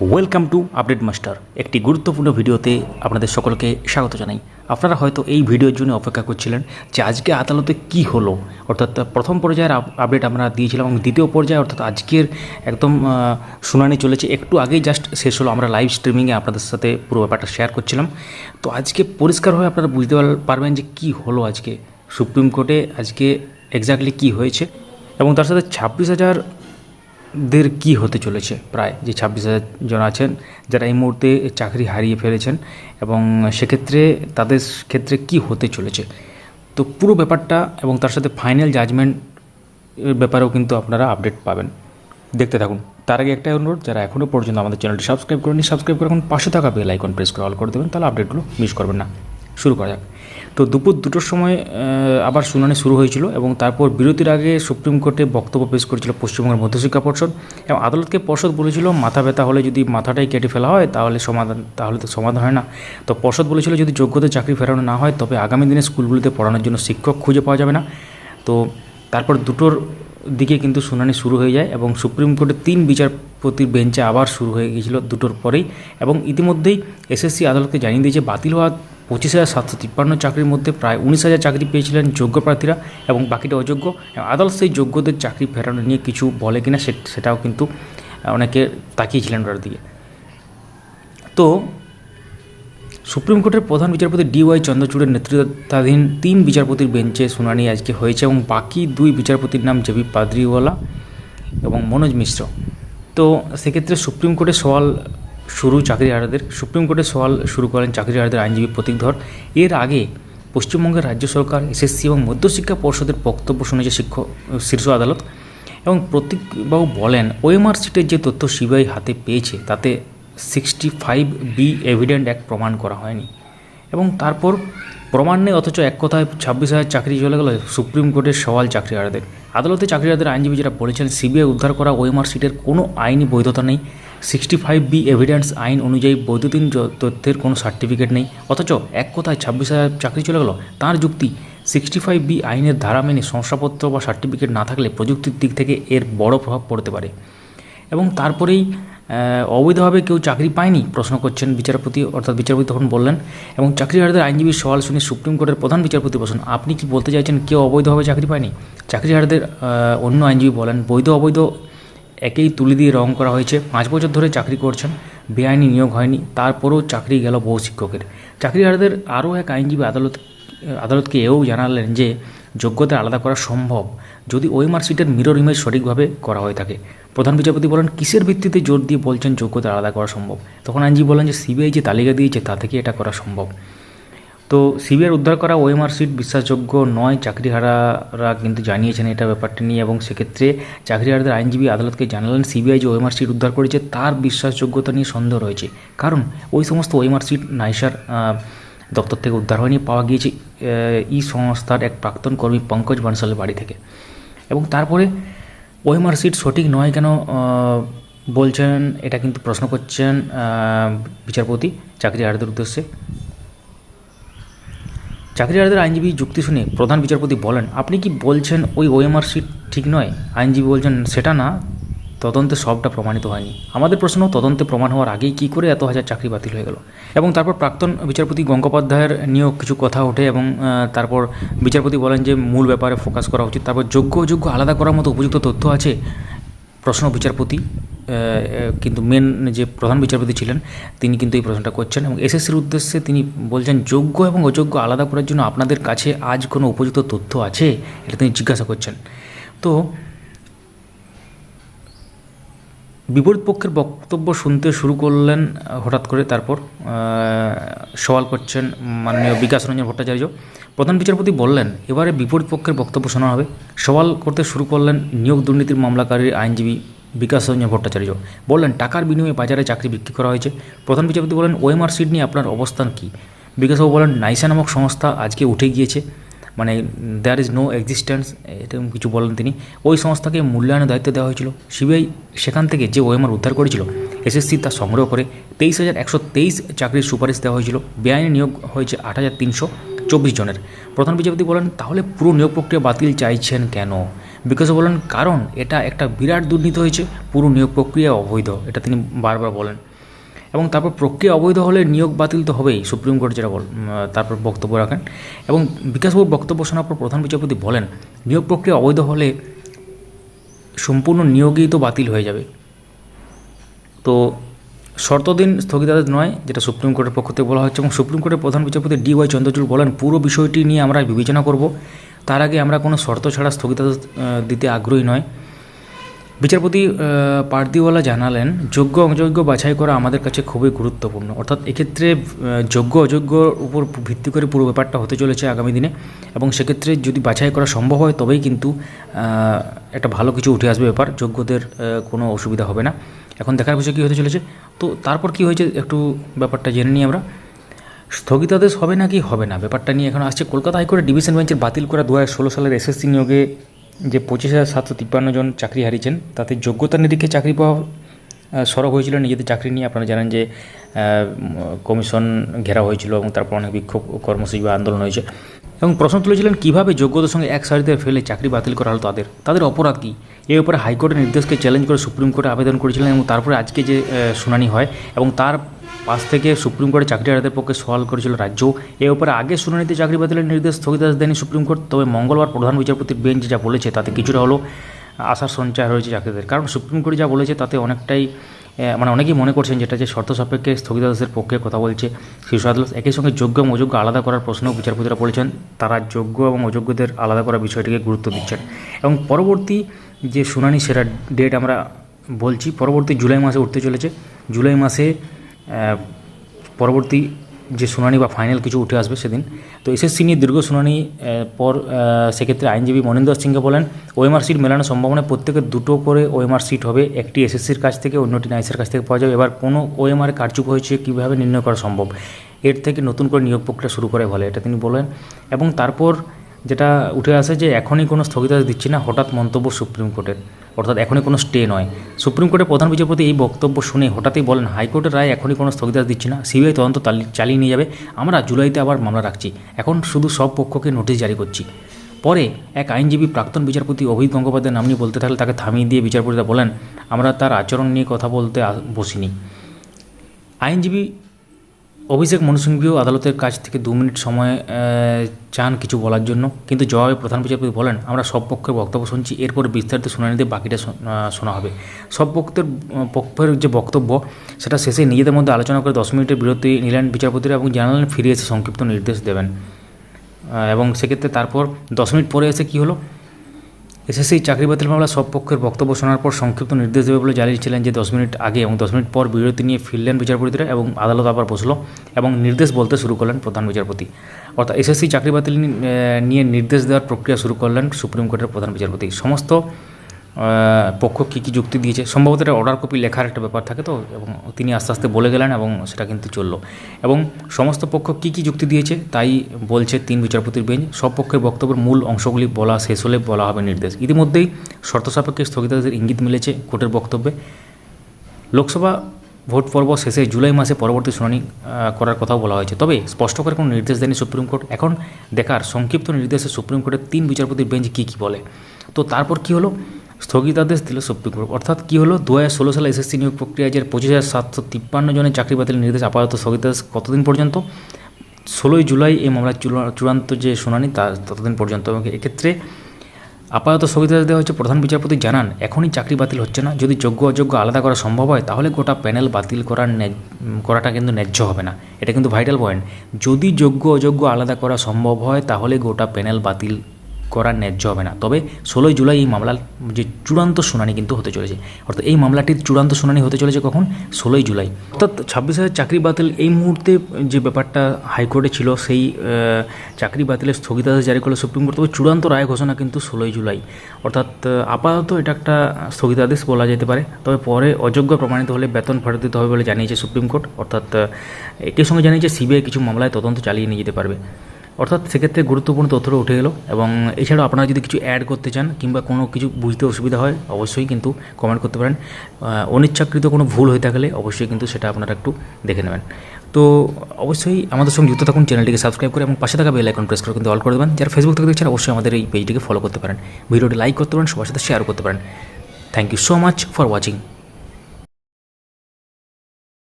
Welcome to update master একটি গুরুত্বপূর্ণ ভিডিওতে আপনাদের সকলকে স্বাগত জানাই। আপনারা হয়তো এই ভিডিওর জন্য অপেক্ষা করছিলেন যে আজকে আদালতে কি হলো। অর্থাৎ প্রথম পর্যায়ের আপ- আপডেট আমরা দিয়েছিলাম এবং দ্বিতীয় পর্যায়ে অর্থাৎ আজকের একদম শুনানি চলেছে। একটু আগেই জাস্ট শেষ হলো। আমরা লাইভ স্ট্রিমিংয়ে আপনাদের সাথে পুরো ব্যাপারটা শেয়ার করছিলাম। তো আজকে পরিষ্কারভাবে আপনারা বুঝতে পারবেন যে কি হলো আজকে। সুপ্রিম কোর্টে আজকে এক্স্যাক্টলি কি হয়েছে এবং তার সাথে ছাব্বিশ হাজার দের কি হতে চলেছে প্রায় যে ছাব্বিশ হাজার জন আছেন, যারা এই মুহূর্তে চাকরি হারিয়ে ফেলেছেন এবং সেক্ষেত্রে তাদের ক্ষেত্রে কি হতে চলেছে? তো পুরো ব্যাপারটা এবং তার সাথে ফাইনাল জাজমেন্ট ব্যাপারেও কিন্তু আপনারা আপডেট পাবেন। দেখতে থাকুন। তার আগে একটাই অনুরোধ, যারা এখনও পর্যন্ত আমাদের চ্যানেলটি সাবস্ক্রাইব করেনি সাবস্ক্রাইব করে এখন পাশে থাকা বেল আইকন প্রেস করে অল করে দেবেন, তাহলে আপডেটগুলো মিস করবেন না। শুরু করা যাক। তো দুপুর দুটোর সময় আবার শুনানি শুরু হয়েছিল এবং তারপর বিরতির আগে সুপ্রিম কোর্টে বক্তব্য পেশ করেছিল পশ্চিমবঙ্গের মধ্যশিক্ষা পর্ষদ এবং আদালতকে পর্ষদ বলেছিল, মাথা ব্যথা হলে যদি মাথাটাই কেটে ফেলা হয়, তাহলে সমাধান, তাহলে তো সমাধান হয় না। তো পর্ষদ বলেছিল, যদি যোগ্যতা চাকরি ফেরানো না হয়, তবে আগামী দিনে স্কুলগুলিতে পড়ানোর জন্য শিক্ষক খুঁজে পাওয়া যাবে না। তো তারপর দুটোর দিকে কিন্তু শুনানি শুরু হয়ে যায় এবং সুপ্রিম কোর্টের তিন বিচারপতির বেঞ্চে আবার শুরু হয়ে গিয়েছিল দুটোর পরেই এবং ইতিমধ্যেই এসএসসি আদালতকে জানিয়ে দিয়েছে, বাতিল হওয়া পঁচিশ হাজার সাতশো তিপ্পান্ন চাকরির মধ্যে প্রায় উনিশ হাজার চাকরি পেয়েছিলেন যোগ্য প্রার্থীরা এবং বাকিটা অযোগ্য। আদালত সেই যোগ্যদের চাকরি ফেরানো নিয়ে কিছু বলে কিনা সেটাও কিন্তু অনেকে তাকিয়েছিলেন ওটার দিকে। তো সুপ্রিম কোর্টের প্রধান বিচারপতি ডিওয়াই চন্দ্রচূড়ের নেতৃত্বাধীন তিন বিচারপতির বেঞ্চে শুনানি আজকে হয়েছে এবং বাকি দুই বিচারপতির নাম জেবি পাদ্রিওয়ালা এবং মনোজ মিশ্র। তো সেক্ষেত্রে সুপ্রিম কোর্টে সওয়াল শুরু চাকরি চাকরিহারাদের, সুপ্রিম কোর্টে সওয়াল শুরু করেন চাকরিহারাদের আইনজীবী প্রতীক ধর। এর আগে পশ্চিমবঙ্গের রাজ্য সরকার এসএসসি এবং মধ্যশিক্ষা পর্ষদের বক্তব্য শুনেছে শিক্ষক, শীর্ষ আদালত এবং প্রতীকবাবু বলেন, ওএমআর সিটের যে তথ্য সিবিআই হাতে পেয়েছে, তাতে sixty five B evident act প্রমাণ করা হয়নি। এবং তারপর প্রমাণ নেই, অথচ এক কথায় ছাব্বিশ হাজার চাকরি চলে গেল সুপ্রিম কোর্টের সওয়াল চাকরি চাকরিহারাদের। আদালতে চাকরিহারাদের আইনজীবী যারা বলেছেন, সিবিআই উদ্ধার করা ওএমআর সিটের কোনো আইনি বৈধতা নেই। সিক্সটি ফাইভ বি এভিডেন্স আইন অনুযায়ী বৈদ্যুতিন তথ্যের কোনো সার্টিফিকেট নেই। অথচ এক কথায় ছাব্বিশ হাজার চাকরি চলে গেল। তার যুক্তি সিক্সটি ফাইভ বি আইনের ধারা মেনে শংসাপত্র বা সার্টিফিকেট না থাকলে প্রযুক্তির দিক থেকে এর বড় প্রভাব পড়তে পারে। এবং তারপরেই অবৈধভাবে কেউ চাকরি পায়নি, প্রশ্ন করছেন বিচারপতি, অর্থাৎ বিচারপতি তখন বললেন, এবং চাকরিহারাদের আইনজীবীর সওয়াল শুনে সুপ্রিম কোর্টের প্রধান বিচারপতি বসেন আপনি কি বলতে চাইছেন কেউ অবৈধভাবে চাকরি পায়নি? চাকরিহারাদের অন্য আইনজীবী বলেন, বৈধ অবৈধ একেই তুলি দিয়ে রং করা হয়েছে। পাঁচ বছর ধরে চাকরি করছেন, বেআইনি নিয়োগ হয়নি, তারপরেও চাকরি গেল বহু শিক্ষকের। চাকরিহারাদের আরও এক আইনজীবী আদালত, আদালতকে এও জানালেন যে, যোগ্যতা আলাদা করা সম্ভব যদি ওই মার্কশিটের মিরর ইমেজ সঠিকভাবে করা হয়ে থাকে। প্রধান বিচারপতি বলেন, কিসের ভিত্তিতে জোর দিয়ে বলছেন যোগ্যতা আলাদা করা সম্ভব? তখন আইনজীবী বলেন যে, সিবিআই যে তালিকা দিয়েছে, তা থেকে এটা করা সম্ভব। তো সিবিআই উদ্ধার করা ওএমআর সিট বিশ্বাসযোগ্য নয়, চাকরিহারারা কিন্তু জানিয়েছেন এটা ব্যাপারটা নিয়ে এবং সেক্ষেত্রে চাকরিহারাদের আইনজীবী আদালতকে জানালেন, সিবিআই যে ওএমআর সিট উদ্ধার করেছে তার বিশ্বাসযোগ্যতা নিয়ে সন্দেহ রয়েছে। কারণ ওই সমস্ত ওএমআর সিট নাইসার দপ্তর থেকে উদ্ধার হয়নি, পাওয়া গিয়েছে ই সংস্থার এক প্রাক্তন কর্মী পঙ্কজ বানসালের বাড়ি থেকে। এবং তারপরে ওএমআর সিট সঠিক নয় কেন বলছেন, এটা কিন্তু প্রশ্ন করছেন বিচারপতি চাকরিহারাদের উদ্দেশ্যে। চাকরিহারাদের আইনজীবী যুক্তি শুনে প্রধান বিচারপতি বলেন, আপনি কি বলছেন ওই ওএমআর সিট ঠিক নয়? আইনজীবী বলছেন, সেটা না, তদন্তে সবটা প্রমাণিত হয়নি। আমাদের প্রশ্ন, তদন্তে প্রমাণ হওয়ার আগেই কী করে এত হাজার চাকরি বাতিল হয়ে গেল? এবং তারপর প্রাক্তন বিচারপতি গঙ্গোপাধ্যায়ের নিয়েও কিছু কথা ওঠে এবং তারপর বিচারপতি বলেন যে, মূল ব্যাপারে ফোকাস করা উচিত। তারপর যোগ্য অযোগ্য আলাদা করার মতো উপযুক্ত তথ্য আছে? প্রশ্ন বিচারপতি। কিন্তু মেন যে প্রধান বিচারপতি ছিলেন, তিনি কিন্তু এই প্রশ্নটা করছেন এবং এসএসসির উদ্দেশ্যে তিনি বলছেন, যোগ্য এবং অযোগ্য আলাদা করার জন্য আপনাদের কাছে আজ কোনো উপযুক্ত তথ্য আছে? এটা তিনি জিজ্ঞাসা করছেন। তো বিপরীত পক্ষের বক্তব্য শুনতে শুরু করলেন, হঠাৎ করে তারপর সওয়াল করছেন মাননীয় বিকাশ রঞ্জন ভট্টাচার্য। প্রধান বিচারপতি বললেন, এবারে বিপরীত পক্ষের বক্তব্য শোনা হবে। সওয়াল করতে শুরু করলেন নিয়োগ দুর্নীতির মামলাকারীর আইনজীবী বিকাশ রঞ্জন ভট্টাচার্য বললেন, টাকার বিনিময়ে বাজারে চাকরি বিক্রি করা হয়েছে। প্রধান বিচারপতি বলেন, ওএমআর সিট নিয়ে আপনার অবস্থান কী? বিকাশবাবু বলেন, নাইসা নামক সংস্থা আজকে উঠে গিয়েছে। মানে দেয়ার ইজ নো এক্সিস্টেন্স এরকম কিছু বলেন তিনি। ওই সংস্থাকে মূল্যায়নের দায়িত্ব দেওয়া হয়েছিল। সিবিআই সেখান থেকে যে ওএমআর উদ্ধার করেছিল, এসএসসি তা সংগ্রহ করে তেইশ হাজার একশো তেইশ চাকরির সুপারিশ দেওয়া হয়েছিল। বেআইনি নিয়োগ হয়েছে আট হাজার তিনশো চব্বিশ জনের। প্রধান বিচারপতি বলেন, তাহলে পুরো নিয়োগ প্রক্রিয়া বাতিল চাইছেন কেন? বিকজ বলেন, কারণ এটা একটা বিরাট দুর্নীতি হয়েছে, পুরো নিয়োগ প্রক্রিয়া অবৈধ, এটা তিনি বারবার বলেন। এবং তারপর প্রক্রিয়া অবৈধ হলে নিয়োগ বাতিল তো হবেই, সুপ্রিম কোর্ট যেটা বল তারপর বক্তব্য রাখেন। এবং বিকাশবাবুর বক্তব্য শোনার পর প্রধান বিচারপতি বলেন, নিয়োগ প্রক্রিয়া অবৈধ হলে সম্পূর্ণ নিয়োগই তো বাতিল হয়ে যাবে। তো শর্তদিন স্থগিতাদেশ নয়, যেটা সুপ্রিম কোর্টের পক্ষ থেকে বলা হচ্ছে। এবং সুপ্রিম কোর্টের প্রধান বিচারপতি ডি ওয়াই চন্দ্রচূড় বলেন, পুরো বিষয়টি নিয়ে আমরা বিবেচনা করব। তার আগে আমরা কোনো শর্ত ছাড়া স্থগিতাদেশ দিতে আগ্রহী নয়। বিচারপতি পার্দিওয়ালা জানালেন, যোগ্য অযোগ্য বাছাই করা আমাদের কাছে খুবই গুরুত্বপূর্ণ। অর্থাৎ এক্ষেত্রে যোগ্য অযোগ্যর উপর ভিত্তি করে পুরো ব্যাপারটা হতে চলেছে আগামী দিনে এবং সেক্ষেত্রে যদি বাছাই করা সম্ভব হয়, তবেই কিন্তু একটা ভালো কিছু উঠে আসবে ব্যাপার। যোগ্যদের কোনো অসুবিধা হবে না। এখন দেখার বিষয় কী হতে চলেছে? তো তারপর কি হয়েছে একটু ব্যাপারটা জেনে নিই আমরা। স্থগিতাদেশ হবে নাকি হবে না? ব্যাপারটা নিয়ে এখন আসছে কলকাতা হাইকোর্টের ডিভিশন বেঞ্চের বাতিল করা দু হাজার ষোলো সালের এসএসসি নিয়োগে যে পঁচিশ হাজার সাতশো তিপ্পান্ন জন চাকরি হারিয়েছেন, তাতে যোগ্যতার নিরিখে চাকরি পাওয়া সরব হয়েছিল নিজেদের চাকরি নিয়ে। আপনারা জানেন যে কমিশন ঘেরা হয়েছিল এবং তারপর অনেক বিক্ষোভ কর্মসূচি বা আন্দোলন হয়েছে। এবং প্রশ্ন তুলেছিলেন, কীভাবে যোগ্যতার সঙ্গে এক সারিতে ফেলে চাকরি বাতিল করা হলো তাদের? তাদের অপরাধ কী? এর উপরে হাইকোর্টের নির্দেশকে চ্যালেঞ্জ করে সুপ্রিম কোর্টে আবেদন করেছিলেন এবং তারপরে আজকে যে শুনানি হয় এবং তার পাশ থেকে সুপ্রিম কোর্টে চাকরি হারাদের পক্ষে সওয়াল করেছিল রাজ্য। এর উপরে আগে শুনানিতে চাকরি বাতিলের নির্দেশ স্থগিতাদেশ দেয়নি সুপ্রিম কোর্ট, তবে মঙ্গলবার প্রধান বিচারপতির বেঞ্চ যা বলেছে তাতে কিছুটা হলো আশার সঞ্চার হয়েছে চাকরিদের। কারণ সুপ্রিম কোর্ট যা বলেছে তাতে অনেকটাই মানে অনেকেই মনে করছেন যেটা যে শর্ত সাপেক্ষে স্থগিতাদেশের পক্ষে কথা বলছে শীর্ষ আদালত। একই সঙ্গে যোগ্য এবং অযোগ্য আলাদা করার প্রশ্নেও বিচারপতিরা বলেছেন, তারা যোগ্য এবং অযোগ্যদের আলাদা করার বিষয়টিকে গুরুত্ব দিচ্ছেন। এবং পরবর্তী যে শুনানি সেরা ডেট আমরা বলছি, পরবর্তী জুলাই মাসে উঠতে চলেছে। জুলাই মাসে পরবর্তী যে শুনানি বা ফাইনাল কিছু উঠে আসবে সেদিন। তো এসএসসি নিয়ে দীর্ঘ শুনানি পর সেক্ষেত্রে আইনজীবী মনিন্দর সিংকে বলেন ওএমআর সিট মেলানোর সম্ভাবনা প্রত্যেকের দুটো করে ওএমআর সিট হবে, একটি এসএসসির কাছ থেকে, অন্যটি নাইসের কাছ থেকে পাওয়া যাবে। এবার কোনো ওএমআর কারচুপ হয়েছে, কীভাবে নির্ণয় করা সম্ভব? এর থেকে নতুন করে নিয়োগ প্রক্রিয়া শুরু করে ভালো এটা তিনি বলেন। এবং তারপর যেটা উঠে আসে যে এখনই কোনো স্থগিতাদেশ দিচ্ছি না, হঠাৎ মন্তব্য সুপ্রিম কোর্টের। অর্থাৎ এখনই কোনো স্টে নয়। সুপ্রিম কোর্টের প্রধান বিচারপতি এই বক্তব্য শুনে হঠাৎই বলেন, হাইকোর্টের রায় এখনই কোনো স্থগিতাদেশ দিচ্ছি না। সিবিআই তদন্ত চালিয়ে নিয়ে যাবে। আমরা জুলাইতে আবার মামলা রাখছি। এখন শুধু সব পক্ষকে নোটিশ জারি করছি। পরে এক আইনজীবী প্রাক্তন বিচারপতি অভিজিৎ গঙ্গোপাধ্যায়ের নাম নিয়ে বলতে থাকলে তাকে থামিয়ে দিয়ে বিচারপতিরা বলেন, আমরা তার আচরণ নিয়ে কথা বলতে বসিনি। আইনজীবী অভিষেক মনু সিংভিও আদালতের কাছ থেকে দু মিনিট সময় চান কিছু বলার জন্য। কিন্তু জবাবে প্রধান বিচারপতি বলেন, আমরা সব পক্ষের বক্তব্য শুনছি, এরপর বিস্তারিত শুনানিতে বাকিটা শোনা হবে। সব পক্ষের পক্ষের যে বক্তব্য, সেটা শেষে নিজেদের মধ্যে আলোচনা করে দশ মিনিটের বিরতি নিলেন বিচারপতিরা এবং জানালেন ফিরে এসে সংক্ষিপ্ত নির্দেশ দেবেন। এবং সেক্ষেত্রে তারপর দশ মিনিট পরে এসে কী হলো? এসএসসি চাকরি বাতিল মামলা সব পক্ষের বক্তব্য শোনার পর সংক্ষিপ্ত নির্দেশ দেবে বলে জানিয়েছিলেন যে দশ মিনিট আগে এবং দশ মিনিট পর বিরতি নিয়ে ফিরলেন বিচারপতিরা এবং আদালত আবার বসল এবং নির্দেশ বলতে শুরু করলেন প্রধান বিচারপতি। অর্থাৎ এসএসসি চাকরি বাতিল নিয়ে নির্দেশ দেওয়ার প্রক্রিয়া শুরু করলেন সুপ্রিম কোর্টের প্রধান বিচারপতি। সমস্ত পক্ষ কী কী যুক্তি দিয়েছে? সম্ভবত এটা অর্ডার কপি লেখার একটা ব্যাপার থাকে তো, এবং তিনি আস্তে আস্তে বলে গেলেন এবং সেটা কিন্তু চলল। এবং সমস্ত পক্ষ কী কী যুক্তি দিয়েছে, তাই বলছে তিন বিচারপতির বেঞ্চ। সব পক্ষের বক্তব্যের মূল অংশগুলি বলা শেষ হলে বলা হবে নির্দেশ। ইতিমধ্যেই শর্ত সাপেক্ষে স্থগিতাদেশের ইঙ্গিত মিলেছে কোর্টের বক্তব্যে। লোকসভা ভোট পর্ব শেষে জুলাই মাসে পরবর্তী শুনানি করার কথাও বলা হয়েছে। তবে স্পষ্ট করে কোনো নির্দেশ দেয়নি সুপ্রিম কোর্ট। এখন দেখার সংক্ষিপ্ত নির্দেশে সুপ্রিম কোর্টের তিন বিচারপতির বেঞ্চ কী কী বলে? তো তারপর কী হলো? স্থগিতাদেশ দিল সুপ্রিম কোর্ট অর্থাৎ কী হলো? দু হাজার ষোলো সালে এসএসসি নিয়োগ প্রক্রিয়ায় যে পঁচিশ হাজার সাতশো তিপ্পান্ন জনের চাকরি বাতিলের নির্দেশ আপাতত স্থগিতাদেশ কতদিন পর্যন্ত? ষোলোই জুলাই এই মামলার চূড়া- চূড়ান্ত যে শুনানি তা ততদিন পর্যন্ত। এবং এক্ষেত্রে আপাতত স্থগিতাদেশ দেওয়া হচ্ছে প্রধান বিচারপতি জানান, এখনই চাকরি বাতিল হচ্ছে না। যদি যোগ্য অযোগ্য আলাদা করা সম্ভব হয়, তাহলে গোটা প্যানেল বাতিল করার করাটা কিন্তু ন্যায্য হবে না। এটা কিন্তু ভাইটাল পয়েন্ট যদি যোগ্য অযোগ্য আলাদা করা সম্ভব হয়, তাহলে গোটা প্যানেল বাতিল করা ন্যায্য হবে না। তবে ষোলোই জুলাই এই মামলার যে চূড়ান্ত শুনানি কিন্তু হতে চলেছে। অর্থাৎ এই মামলাটির চূড়ান্ত শুনানি হতে চলেছে কখন? ষোলোই জুলাই। অর্থাৎ ছাব্বিশ হাজার চাকরি বাতিল এই মুহূর্তে যে ব্যাপারটা হাইকোর্টে ছিল সেই চাকরি বাতিলের স্থগিতাদেশ জারি করল সুপ্রিম কোর্ট। তবে চূড়ান্ত রায় ঘোষণা কিন্তু ষোলোই জুলাই। অর্থাৎ আপাতত এটা একটা স্থগিতাদেশ বলা যেতে পারে। তবে পরে অযোগ্য প্রমাণিত হলে বেতন ফেরত দিতে হবে বলে জানিয়েছে সুপ্রিম কোর্ট। অর্থাৎ একই সঙ্গে জানিয়েছে সিবিআই কিছু মামলায় তদন্ত চালিয়ে নিয়ে যেতে পারবে। অর্থাৎ সেক্ষেত্রে গুরুত্বপূর্ণ তথ্যটা উঠে গেল এবং এছাড়াও আপনারা যদি কিছু অ্যাড করতে চান কিংবা কোনো কিছু বুঝতে অসুবিধা হয়, অবশ্যই কিন্তু কমেন্ট করতে পারেন। অনিচ্ছাকৃত কোনো ভুল হয়ে থাকলে অবশ্যই কিন্তু সেটা আপনারা একটু দেখে নেবেন। তো অবশ্যই আমাদের সঙ্গে যুক্ত থাকুন চ্যানেলটিকে সাবস্ক্রাইব করে এবং পাশে থাকা বেল আইকন প্রেস করে কিন্তু অল করে দেবেন। যারা ফেসবুক থেকে দেখছেন, অবশ্যই আমাদের এই পেজটিকে ফলো করতে পারেন। ভিডিওটি লাইক করতে পারেন, সবার সাথে শেয়ার করতে পারেন। Thank you so much for watching